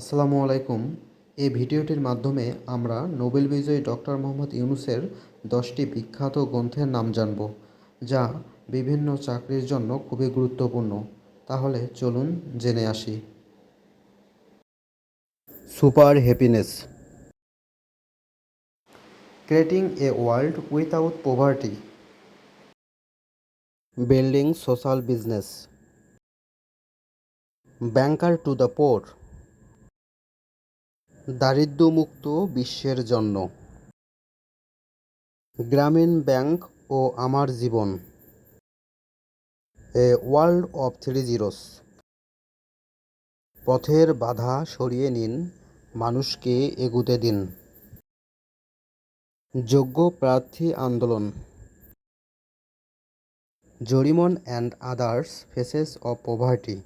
আসসালামু আলাইকুম। এই ভিডিওটির মাধ্যমে আমরা নোবেল বিজয়ী ডক্টর মোহাম্মদ ইউনুসের দশটি বিখ্যাত গ্রন্থের নাম জানব, যা বিভিন্ন চাকরির জন্য খুবই গুরুত্বপূর্ণ। তাহলে চলুন জেনে আসি। Super happiness. Creating a world without poverty. Building social business. Banker to the poor. দারিদ্র্যমুক্ত বিশ্বের জন্য। গ্রামীণ ব্যাংক ও আমার জীবন। A world of three zeros. পথের বাধা সরিয়ে নিন, মানুষকে এগুতে দিন। যোগ্য প্রার্থী আন্দোলন। Jorimon and others faces of poverty.